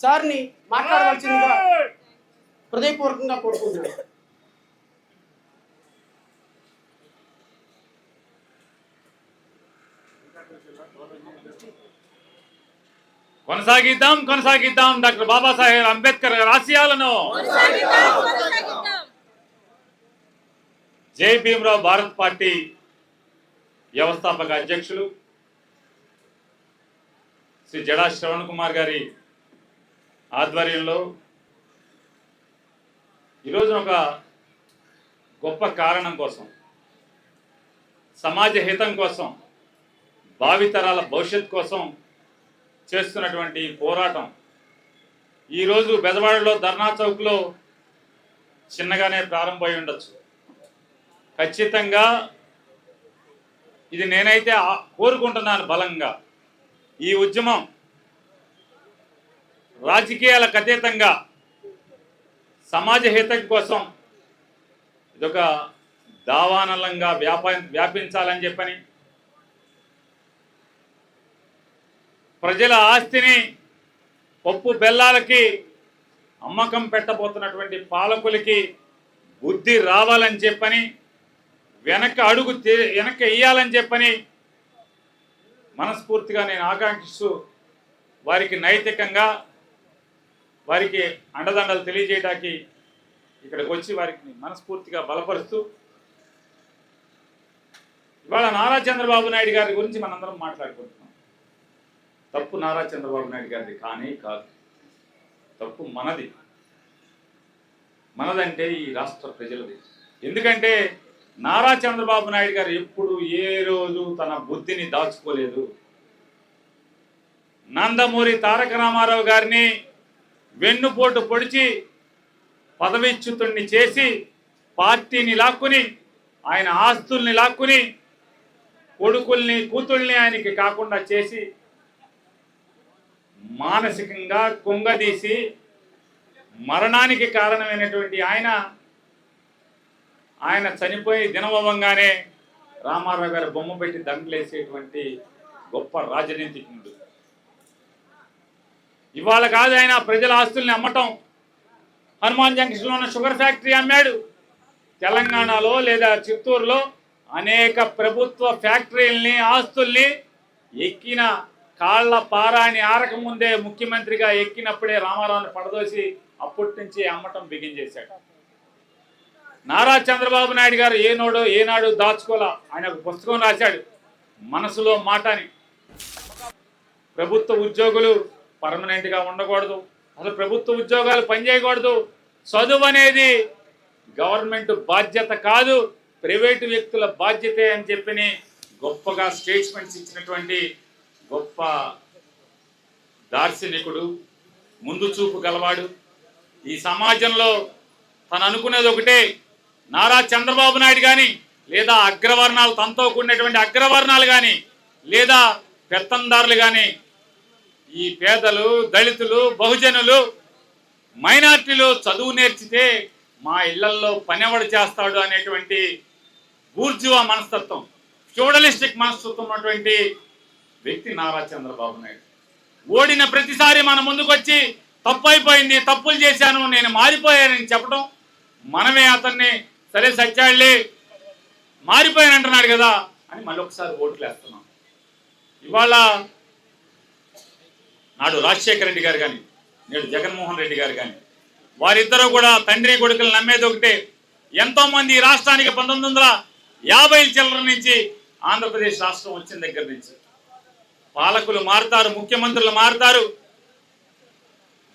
సార్ని మాట్లాడవలసిందిగా హృదయపూర్వకంగా కోరుకుంటున్నాను. కొనసాగిద్దాం కొనసాగిద్దాం. డాక్టర్ బాబాసాహెబ్ అంబేద్కర్ గారి ఆశయాలను. జై భీమరావు భారత్ పార్టీ వ్యవస్థాపక అధ్యక్షులు శ్రీ జడా శ్రవణ్ కుమార్ గారి ఆధ్వర్యంలో ఈరోజు ఒక గొప్ప కారణం కోసం సమాజ హితం కోసం భావితరాల భవిష్యత్ కోసం చేస్తున్నటువంటి ఈ పోరాటం. ఈరోజు బెదవాడలో ధర్నా చౌక్లో చిన్నగానే ప్రారంభమై ఉండొచ్చు. ఖచ్చితంగా ఇది నేనైతే ఆ- కోరుకుంటున్నాను బలంగా. ఈ ఉద్యమం రాజకీయాలకు అతీతంగా సమాజ హితం కోసం ఇదొక దావానలంగా వ్యాపా వ్యాపించాలని చెప్పని ప్రజల ఆస్తిని పప్పు బెల్లాలకి అమ్మకం పెట్టబోతున్నటువంటి పాలకులకి బుద్ధి రావాలని చెప్పని వెనక అడుగు వెనక వేయాలని చెప్పని మనస్ఫూర్తిగా నేను ఆకాంక్షిస్తూ వారికి నైతికంగా వారికి అండదండలు తెలియజేయడానికి ఇక్కడికి వచ్చి వారికి మనస్ఫూర్తిగా బలపరుస్తూ ఇవాళ నారా చంద్రబాబు నాయుడు గారి గురించి మనందరం మాట్లాడుకుంటున్నాం. తప్పు నారా చంద్రబాబు నాయుడు గారిది కానీ కాదు. తప్పు మనది. మనదంటే ఈ రాష్ట్ర ప్రజలది. ఎందుకంటే నారా చంద్రబాబు నాయుడు గారు ఎప్పుడు ఏ రోజు తన బుద్ధిని దాచుకోలేదు. నందమూరి తారక రామారావు గారిని వెన్నుపోటు పొడిచి పదవిచ్యుతుణ్ణి చేసి పార్టీని లాక్కుని ఆయన ఆస్తుల్ని లాక్కుని కొడుకుల్ని కూతుల్ని ఆయనకి కాకుండా చేసి మానసికంగా కుంగదీసి మరణానికి కారణమైనటువంటి ఆయన ఆయన చనిపోయి దినవవంగానే రామారావు గారి బొమ్మ పెట్టి దండలేసేటువంటి గొప్ప రాజనీతిజ్ఞుడు. ఇవాళ కాదు ఆయన ప్రజల ఆస్తుల్ని అమ్మటం. హనుమాన్ జంక్షన్లో ఉన్న షుగర్ ఫ్యాక్టరీ అమ్మాడు. తెలంగాణలో లేదా చిత్తూరులో అనేక ప్రభుత్వ ఫ్యాక్టరీల్ని ఆస్తుల్ని ఎక్కిన కాళ్ళ పారాని ఆరక ముందే ముఖ్యమంత్రిగా ఎక్కినప్పుడే రామారావుని పడదోసి అప్పటి నుంచి అమ్మటం బిగించేశాడు నారా చంద్రబాబు నాయుడు గారు ఏనాడు ఏనాడు దాచుకోలా ఆయన ఒక పుస్తకం రాశాడు. మనసులో మాట అని ప్రభుత్వ ఉద్యోగులు పర్మనెంట్గా ఉండకూడదు. అసలు ప్రభుత్వ ఉద్యోగాలు పనిచేయకూడదు. చదువు అనేది గవర్నమెంట్ బాధ్యత కాదు. ప్రైవేటు వ్యక్తుల బాధ్యతే అని చెప్పి గొప్పగా స్టేట్మెంట్స్ ఇచ్చినటువంటి గొప్ప దార్శనికుడు ముందు చూపు గలవాడు. ఈ సమాజంలో తను అనుకునేది ఒకటే. నారా చంద్రబాబు నాయుడు కానీ లేదా అగ్రవర్ణాలు తనతో కూడినటువంటి అగ్రవర్ణాలు కానీ లేదా పెత్తందారులు కానీ ఈ పేదలు దళితులు బహుజనులు మైనార్టీలు చదువు నేర్చితే మా ఇళ్ళల్లో పనివడి చేస్తాడు అనేటువంటి బూర్జువా మనస్తత్వం ఫ్యూడలిస్టిక్ మనస్తత్వం ఉన్నటువంటి వ్యక్తి నారా చంద్రబాబు నాయుడు. ఓడిన ప్రతిసారి మన ముందుకొచ్చి తప్పు అయిపోయింది తప్పులు చేశాను నేను మారిపోయానని చెప్పడం మనమే అతన్ని సరే సత్యాళ్ళి మారిపోయాను అంటున్నాడు కదా అని మళ్ళీ ఒకసారి ఓట్లు వేస్తున్నాం ఇవాళ నాడు రాజశేఖర రెడ్డి గారు కానీ నేడు జగన్మోహన్ రెడ్డి గారు కానీ వారిద్దరూ కూడా తండ్రి కొడుకులు నమ్మేది ఒకటే. ఎంతో మంది రాష్ట్రానికి పంతొమ్మిది వందల యాభై చిల్లర నుంచి ఆంధ్రప్రదేశ్ రాష్ట్రం వచ్చిన దగ్గర నుంచి పాలకులు మారుతారు ముఖ్యమంత్రులు మారుతారు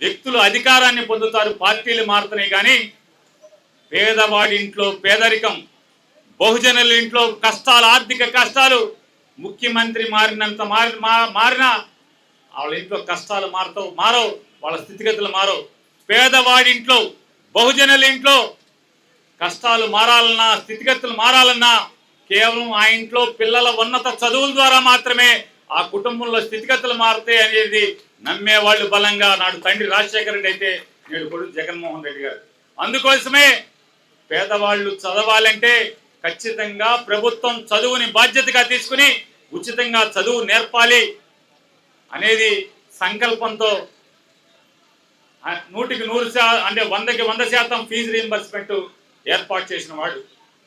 వ్యక్తులు అధికారాన్ని పొందుతారు పార్టీలు మారుతున్నాయి కానీ పేదవాడి ఇంట్లో పేదరికం బహుజనుల ఇంట్లో కష్టాలు ఆర్థిక కష్టాలు ముఖ్యమంత్రి మారినంత మారి మా- మారినా వాళ్ళ ఇంట్లో కష్టాలు మారతావు మారవు వాళ్ళ స్థితిగతులు మారవు. పేదవాడింట్లో బహుజనుల ఇంట్లో కష్టాలు మారాలన్నా స్థితిగతులు మారాలన్నా కేవలం ఆ ఇంట్లో పిల్లల ఉన్నత చదువుల ద్వారా మాత్రమే ఆ కుటుంబంలో స్థితిగతులు మారుతాయి అనేది నమ్మే వాళ్ళు బలంగా నాడు తండ్రి రాజశేఖర రెడ్డి అయితే నేడు కొడుకు జగన్మోహన్ రెడ్డి గారు. అందుకోసమే పేదవాళ్ళు చదవాలంటే ఖచ్చితంగా ప్రభుత్వం చదువుని బాధ్యతగా తీసుకుని ఉచితంగా చదువు నేర్పాలి. అనేది సంకల్పంతో నూటికి నూరు అంటే వందకి వంద శాతం ఫీజు రీంబర్స్మెంట్ ఏర్పాటు చేసిన వాడు.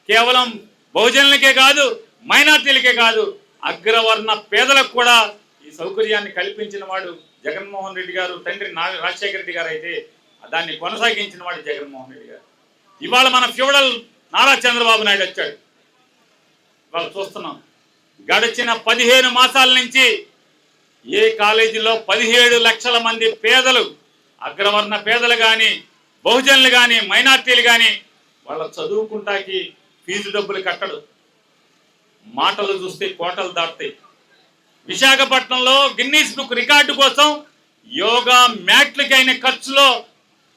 కేవలం బహుజనులకే కాదు మైనార్టీలకే కాదు అగ్రవర్ణ పేదలకు కూడా ఈ సౌకర్యాన్ని కల్పించిన వాడు జగన్మోహన్ రెడ్డి గారు తండ్రి రాజశేఖర రెడ్డి గారు అయితే దాన్ని కొనసాగించిన వాడు జగన్మోహన్ రెడ్డి గారు. ఇవాళ మన ఫ్యూడల్ నారా చంద్రబాబు నాయుడు వచ్చాడు. ఇవాళ చూస్తున్నాం. గడిచిన పదిహేను మాసాల నుంచి ఏ కాలేజీలో పదిహేడు లక్షల మంది పేదలు అగ్రవర్ణ పేదలు కానీ బహుజనులు కానీ మైనార్టీలు కానీ వాళ్ళ చదువుకుంటాకి ఫీజు డబ్బులు కట్టడు. మాటలు చూస్తే కోటలు దాటుతాయి. విశాఖపట్నంలో గిన్నీస్ బుక్ రికార్డు కోసం యోగా మ్యాట్లకైన ఖర్చులో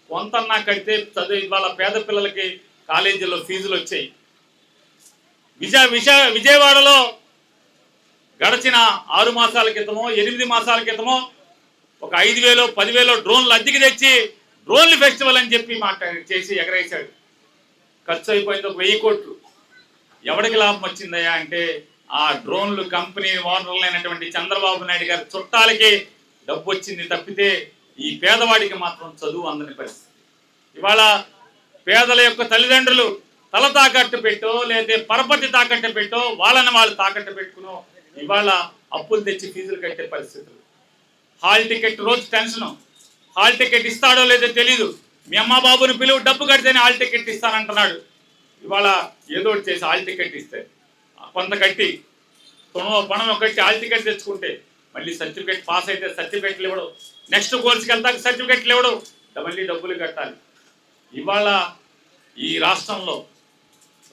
కొంతన్నా కడితే చదువు వాళ్ళ పేద పిల్లలకి కాలేజీలో ఫీజులు వచ్చాయి. విజయ విజయవాడలో గడిచిన ఆరు మాసాల క్రితమో ఎనిమిది మాసాల క్రితమో ఒక ఐదు వేలో పదివేలో డ్రోన్లు అద్దెకి తెచ్చి డ్రోన్లు ఫెస్టివల్ అని చెప్పి మాట్లాడి చేసి ఎగరేశాడు. ఖర్చు అయిపోయింది ఒక వెయ్యి కోట్లు. ఎవరికి లాభం వచ్చిందయ్యా అంటే ఆ డ్రోన్లు కంపెనీ ఓనర్లైనటువంటి అయినటువంటి చంద్రబాబు నాయుడు గారి చుట్టాలకి డబ్బు వచ్చింది తప్పితే ఈ పేదవాడికి మాత్రం చదువు అందని పరిస్థితి. ఇవాళ పేదల యొక్క తల్లిదండ్రులు తల తాకట్టు పెట్టో లేదా పరపతి తాకట్టు పెట్టో వాళ్ళని వాళ్ళు తాకట్టు పెట్టుకునో ఇవాళ అప్పులు తెచ్చి ఫీజులు కట్టే పరిస్థితులు. హాల్ టికెట్ రోజు టెన్షన్ హాల్ టికెట్ ఇస్తాడో లేదో తెలీదు. మీ అమ్మ బాబుని పిలువు డబ్బు కడితేనే హాల్ టికెట్ ఇస్తానంటున్నాడు. ఇవాళ ఏదో ఒకటి చేసి హాల్ టికెట్ ఇస్తే కొంత కట్టి కొనో పణం కట్టి హాల్ టికెట్ తెచ్చుకుంటే మళ్ళీ సర్టిఫికేట్ పాస్ అయితే సర్టిఫికెట్లు ఇవ్వడం. నెక్స్ట్ కోర్సుకి వెళ్తాక సర్టిఫికెట్లు ఇవ్వడం. మళ్ళీ డబ్బులు కట్టాలి. ఇవాళ ఈ రాష్ట్రంలో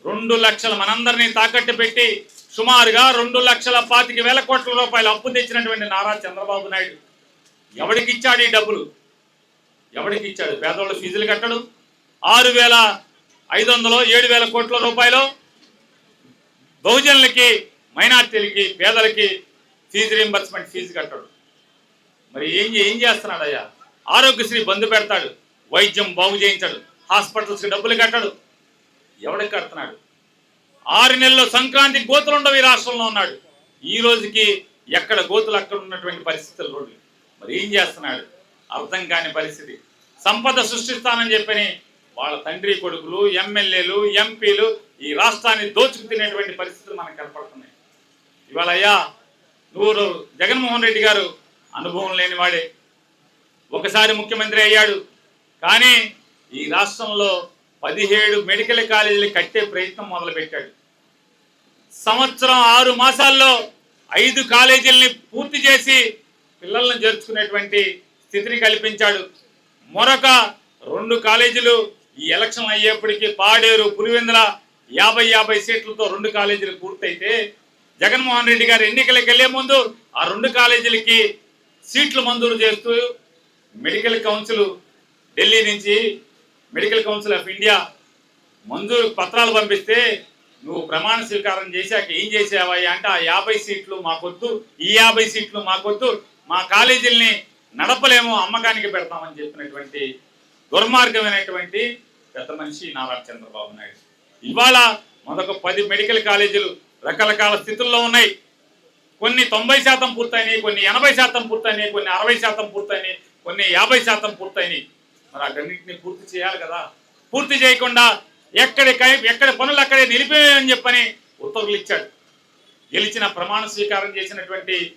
రెండు లక్షల మనందరినీ తాకట్టు పెట్టి సుమారుగా రెండు లక్షల పాతిక వేల కోట్ల రూపాయలు అప్పు తెచ్చినటువంటి నారా చంద్రబాబు నాయుడు. ఎవడికి ఇచ్చాడు ఈ డబ్బులు? ఎవడికి ఇచ్చాడు? పేదవాళ్ళు ఫీజులు కట్టడు. ఆరు వేల ఐదు వందలు ఏడు వేల కోట్ల రూపాయలు బహుజనులకి మైనార్టీలకి పేదలకి ఫీజు రీంబర్స్మెంట్ ఫీజు కట్టడు. మరి ఏం ఏం చేస్తున్నాడు అయ్యా ఆరోగ్యశ్రీ బంద్ పెడతాడు. వైద్యం బాగు చేయించాడు. హాస్పిటల్స్కి డబ్బులు కట్టడు. ఎవడికి కడుతున్నాడు? ఆరు నెలల్లో సంక్రాంతి గోతులు ఉండవు ఈ రాష్ట్రంలో ఉన్నాడు. ఈ రోజుకి ఎక్కడ గోతులు అక్కడ ఉన్నటువంటి పరిస్థితులు రోడ్లు. మరి ఏం చేస్తున్నాడు? అర్థం కాని పరిస్థితి. సంపద సృష్టిస్తానని చెప్పని వాళ్ళ తండ్రి కొడుకులు ఎమ్మెల్యేలు ఎంపీలు ఈ రాష్ట్రాన్ని దోచుకు తినేటువంటి పరిస్థితులు మనకు కనపడుతున్నాయి. ఇవాళ అయ్యా నువ్వు జగన్మోహన్ రెడ్డి గారు అనుభవం లేనివాడే ఒకసారి ముఖ్యమంత్రి అయ్యాడు. కానీ ఈ రాష్ట్రంలో పదిహేడు మెడికల్ కాలేజీలు కట్టే ప్రయత్నం మొదలుపెట్టాడు. సంవత్సరం ఆరు మాసాల్లో ఐదు కాలేజీల్ని పూర్తి చేసి పిల్లలను చేర్చుకునేటువంటి స్థితిని కల్పించాడు. మరొక రెండు కాలేజీలు ఈ ఎలక్షన్ అయ్యేప్పటికీ పాడేరు పులివెందుల యాభై యాభై సీట్లతో రెండు కాలేజీలు పూర్తయితే జగన్మోహన్ రెడ్డి గారు ఎన్నికలకు వెళ్ళే ముందు ఆ రెండు కాలేజీలకి సీట్లు మంజూరు చేస్తూ మెడికల్ కౌన్సిల్ ఢిల్లీ నుంచి మెడికల్ కౌన్సిల్ ఆఫ్ ఇండియా మంజూరు పత్రాలు పంపిస్తే నువ్వు ప్రమాణ స్వీకారం చేశాక ఏం చేసావయ్యా అంటే ఆ యాభై సీట్లు మాకొద్దు ఈ యాభై సీట్లు మాకొద్దు మా కాలేజీల్ని నడపలేము అమ్మకానికి పెడతామని చెప్పినటువంటి దుర్మార్గమైనటువంటి పెద్ద మనిషి నారా చంద్రబాబు నాయుడు. ఇవాళ మొదక పది మెడికల్ కాలేజీలు రకరకాల స్థితుల్లో ఉన్నాయి. కొన్ని తొంభై శాతం పూర్తయినాయి కొన్ని ఎనభై శాతం పూర్తయినాయి కొన్ని అరవై శాతం పూర్తయినాయి కొన్ని యాభై శాతం పూర్తయినాయి. మరి అటన్నింటినీ పూర్తి చేయాలి కదా. పూర్తి చేయకుండా ఎక్కడి ఎక్కడ ఎక్కడి పనులు అక్కడే నిలిపేయని చెప్పని ఉత్తర్వులు ఇచ్చాడు. గెలిచిన ప్రమాణ స్వీకారం చేసినటువంటి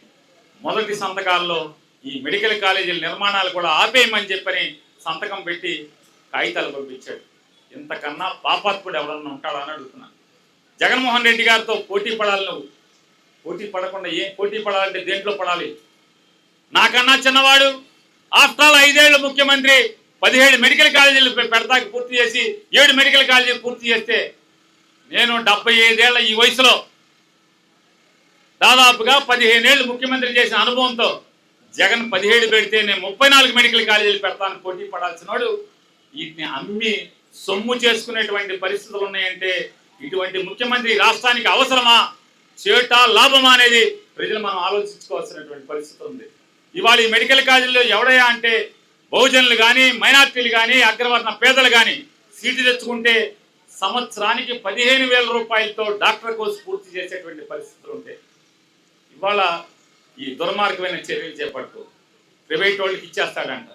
మొదటి సంతకాల్లో ఈ మెడికల్ కాలేజీల నిర్మాణాలు కూడా ఆపేయమని చెప్పని సంతకం పెట్టి కాగితాలు పంపించాడు. ఇంతకన్నా పాపాత్ముడు ఎవరన్నా ఉంటాడా అని అడుగుతున్నాను. జగన్మోహన్ రెడ్డి గారితో పోటీ పడాలి నువ్వు. పోటీ పడకుండా ఏం పోటీ పడాలంటే దేంట్లో పడాలి? నాకన్నా చిన్నవాడు. ఆఫ్టర్ ఆల్ ఐదేళ్ళు ముఖ్యమంత్రి. పదిహేడు మెడికల్ కాలేజీలు పె- పెడతాకి పూర్తి చేసి ఏడు మెడికల్ కాలేజీలు పూర్తి చేస్తే నేను డెబ్బై ఐదేళ్ళ ఈ వయసులో దాదాపుగా పదిహేనేళ్ళు ముఖ్యమంత్రి చేసిన అనుభవంతో జగన్ పదిహేడు పెడితే నేను ముప్పై నాలుగు మెడికల్ కాలేజీలు పెడతాను పోటీ పడాల్సిన వాడు వీటిని అమ్మి సొమ్ము చేసుకునేటువంటి పరిస్థితులు ఉన్నాయంటే ఇటువంటి ముఖ్యమంత్రి రాష్ట్రానికి అవసరమా? చేట లాభమా అనేది ప్రజలు మనం ఆలోచించుకోవాల్సినటువంటి పరిస్థితి ఉంది. ఇవాళ ఈ మెడికల్ కాలేజీలో ఎవడయా అంటే బహుజనులు కానీ మైనార్టీలు కానీ అగ్రవర్ణ పేదలు కానీ సీటు తెచ్చుకుంటే సంవత్సరానికి పదిహేను వేల రూపాయలతో డాక్టర్ కోర్సు పూర్తి చేసేటువంటి పరిస్థితులు ఉంటాయి ఇవాళ ఈ దుర్మార్గమైన చర్యలు చేపడుతూ ప్రైవేట్ వాళ్ళకి ఇచ్చేస్తాడంట.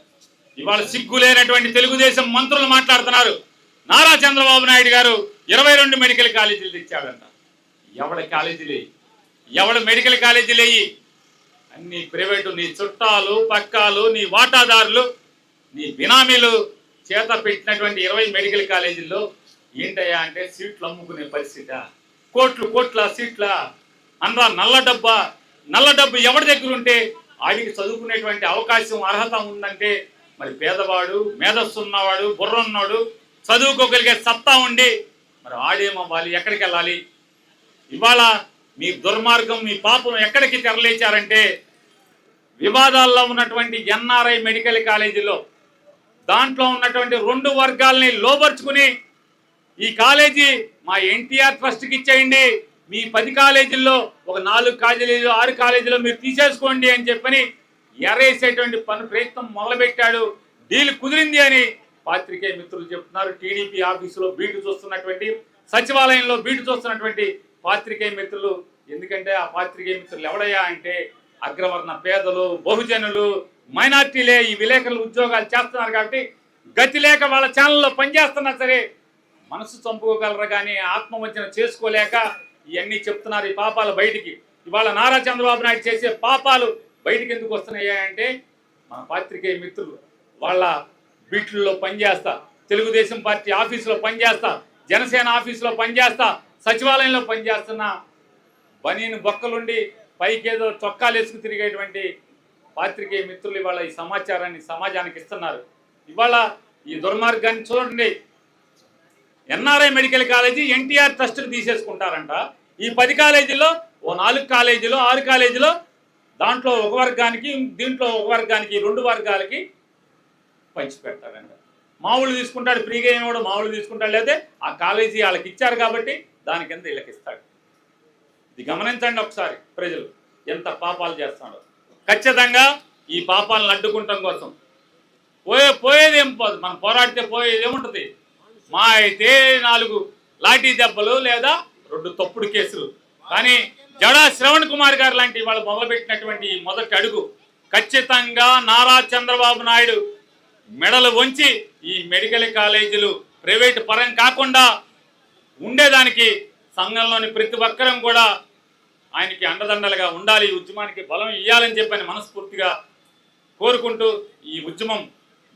ఇవాళ సిగ్గు లేనటువంటి తెలుగుదేశం మంత్రులు మాట్లాడుతున్నారు. నారా చంద్రబాబు నాయుడు గారు ఇరవై రెండు మెడికల్ కాలేజీలు తెచ్చాడంట. ఎవడ కాలేజీలు? ఎవడ మెడికల్ కాలేజీలు? అన్ని ప్రైవేటు నీ చుట్టాలు పక్కాలు నీ వాటాదారులు నీ బినామీలు చేత పెట్టినటువంటి ఇరవై మెడికల్ కాలేజీల్లో ఏంటయ్యా అంటే సీట్లు అమ్ముకునే పరిస్థితి? కోట్లు కోట్ల సీట్ల అందరా నల్ల డబ్బా నల్ల డబ్బు ఎవరి దగ్గర ఉంటే ఆడికి చదువుకునేటువంటి అవకాశం అర్హత ఉందంటే మరి పేదవాడు మేధస్సు ఉన్నవాడు బుర్ర ఉన్నవాడు చదువుకోగలిగే సత్తా ఉండి మరి ఆడేమవ్వాలి ఎక్కడికి వెళ్ళాలి? ఇవాళ మీ దుర్మార్గం మీ పాపం ఎక్కడికి తెరలేచారంటే వివాదాల్లో ఉన్నటువంటి ఎన్ఆర్ఐ మెడికల్ కాలేజీలో దాంట్లో ఉన్నటువంటి రెండు వర్గాల్ని లోబర్చుకుని ఈ కాలేజీ మా ఎన్టీఆర్ ట్రస్ట్కి ఇచ్చేయండి. మీ పది కాలేజీల్లో ఒక నాలుగు కాలేజీలు ఆరు కాలేజీలో మీరు తీసేసుకోండి అని చెప్పని ఎరేసేటువంటి పని ప్రయత్నం మొదలుపెట్టాడు. డీల్ కుదిరింది అని పాత్రికేయ మిత్రులు చెప్తున్నారు. టీడీపీ ఆఫీసులో బీటు చూస్తున్నటువంటి సచివాలయంలో బీటు చూస్తున్నటువంటి పాత్రికేయ మిత్రులు. ఎందుకంటే ఆ పాత్రికేయ మిత్రులు ఎవడయ్యా అంటే అగ్రవర్ణ పేదలు బహుజనులు మైనార్టీలే ఈ విలేకరులు ఉద్యోగాలు చేస్తున్నారు కాబట్టి గతి లేక వాళ్ళ ఛానల్లో పనిచేస్తున్నా సరే మనసు చంపుకోగలరు కానీ ఆత్మవంచన చేసుకోలేక ఇవన్నీ చెప్తున్నారు ఈ పాపాలు బయటికి. ఇవాళ నారా చంద్రబాబు నాయుడు చేసే పాపాలు బయటికి ఎందుకు వస్తున్నాయంటే మన పాత్రికేయ మిత్రులు వాళ్ళ బీట్లలో పనిచేస్తా తెలుగుదేశం పార్టీ ఆఫీసులో పనిచేస్తా జనసేన ఆఫీసులో పనిచేస్తా సచివాలయంలో పనిచేస్తున్న బనీని బొక్కలుండి పైకేదో చొక్కాలు వేసుకు తిరిగేటువంటి పాత్రికేయ మిత్రులు ఇవాళ ఈ సమాచారాన్ని సమాజానికి ఇస్తున్నారు. ఇవాళ ఈ దుర్మార్గాన్ని చూడండి. ఎన్ఆర్ఐ మెడికల్ కాలేజీ ఎన్టీఆర్ ట్రస్ట్ని తీసేసుకుంటారంట. ఈ పది కాలేజీలో ఓ నాలుగు కాలేజీలో ఆరు కాలేజీలో దాంట్లో ఒక వర్గానికి దీంట్లో ఒక వర్గానికి రెండు వర్గాలకి పంచిపెడతారంట. మామూలు తీసుకుంటాడు ఫ్రీగా కూడా మామూలు తీసుకుంటాడు. లేదా ఆ కాలేజీ వాళ్ళకి ఇచ్చారు కాబట్టి దాని కింద వీళ్ళకి ఇస్తాడు. ఇది గమనించండి ఒకసారి ప్రజలు ఎంత పాపాలు చేస్తున్నాడు ఖచ్చితంగా ఈ పాపాలను అడ్డుకుంటాం కోసం. పోయే పోయేది ఏం పోదు. మనం పోరాడితే పోయేది ఏముంటుంది మా అయితే నాలుగు లాఠీ దెబ్బలు లేదా రెండు తప్పుడు కేసులు. కానీ జడా శ్రవణ్ కుమార్ గారు లాంటి వాళ్ళు మొదలుపెట్టినటువంటి మొదటి అడుగు ఖచ్చితంగా నారా చంద్రబాబు నాయుడు మెడలు వంచి ఈ మెడికల్ కాలేజీలు ప్రైవేటు పరం కాకుండా ఉండేదానికి సంఘంలోని ప్రతి ఒక్కరం కూడా ఆయనకి అండదండలుగా ఉండాలి ఈ ఉద్యమానికి బలం ఇవ్వాలని చెప్పని మనస్ఫూర్తిగా కోరుకుంటూ ఈ ఉద్యమం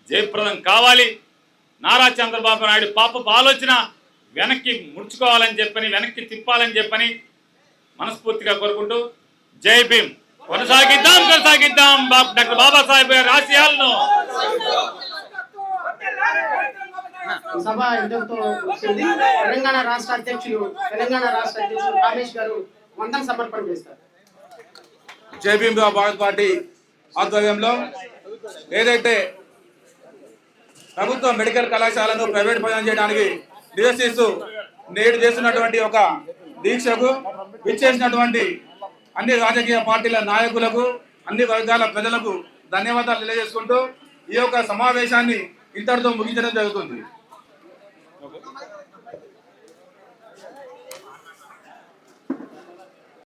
జయప్రదం కావాలి. నారా చంద్రబాబు నాయుడు పాపపు ఆలోచన వెనక్కి ముడుచుకోవాలని చెప్పని వెనక్కి తిప్పాలని చెప్పని మనస్ఫూర్తిగా కోరుకుంటూ జై భీమ్. కొనసాగిద్దాం కొనసాగిద్దాం డాక్టర్ బాబాసాహెబ్ గారి ఆశయాలను. సభ ఇంతటితో తెలంగాణ రాష్ట్ర అధ్యక్షులు తెలంగాణ రాష్ట్ర అధ్యక్షులు రామేష్ గారు వందన సమర్పణ చేస్తారు. భారత్ పార్టీ ఆధ్వర్యంలో ఏదైతే ప్రభుత్వ మెడికల్ కళాశాలను ప్రైవేట్ పదం చేయడానికి నిరసిస్తూ నేడు చేస్తున్నటువంటి ఒక దీక్షకు విచ్చేసినటువంటి అన్ని రాజకీయ పార్టీల నాయకులకు అన్ని వర్గాల ప్రజలకు ధన్యవాదాలు తెలియజేసుకుంటూ ఈ యొక్క సమావేశాన్ని ఇంతటితో ముగించడం జరుగుతుంది.